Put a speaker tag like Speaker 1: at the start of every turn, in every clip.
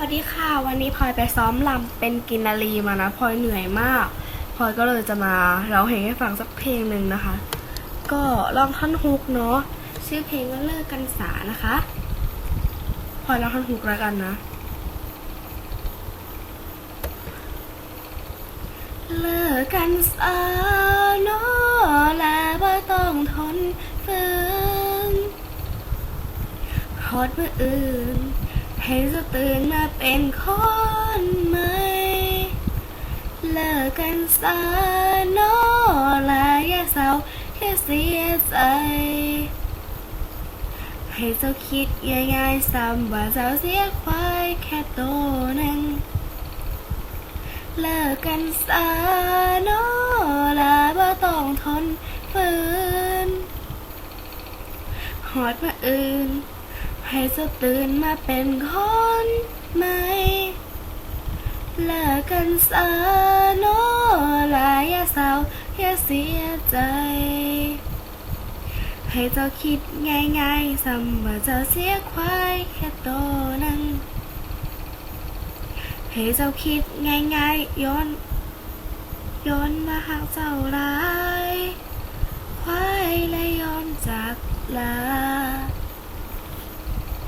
Speaker 1: สวัสดีค่ะวันนี้พลอยไปซ้อมลำเป็นกินนารีมานะพลอยเหนื่อยมากพลอยก็เลยจะมาเร้องเพลงให้ฟังสักเพลงหนึ่งนะคะ ก็ลองท่อนฮุกเนาะชื่อเพลงว่าเลิกกันสานะคะพลอยลองท่อนฮุกแล้วกันนะ เลิกกันสาเนาะและบ่ต้องทนฝืนฮอดเมื่ออื่น ให้จะตื่นมาเป็นคนใหม่ เลิกกันซะเนอละอย่าเศร้าอย่าเสียใจ ให้เจ้าคิดง่ายๆซ้ำว่าเจ้าเสียควายแค่ตัวหนึ่งเลิกกันซะเนอละบ่ต้องทนฝืนหอดมาอื่น ให้เจะตื่นมาเป็นคนใหม่เลิกกันซะเนอและอย่าเศร้าอย่าเสียใจ ให้เจ้าคิดง่ายๆซ้ำว่าเจ้าเสียควายแค่ตัวหนึงให้เจ้าคิดง่ายๆย้อนย้อนมาหาเจ้าร้า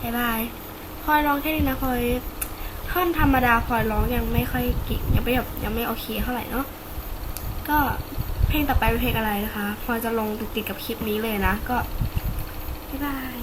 Speaker 1: บายบายพลอยร้องแค่นี้นะพลอยท่อนธรรมดาพลอยร้องยังไม่ค่อยเก่งยังไม่แบบยังไม่โอเคเท่าไหร่เนาะก็เพลงต่อไปเป็นเพลงอะไรนะคะพลอยจะลงติดกับคลิปนี้เลยนะ ก็บายบาย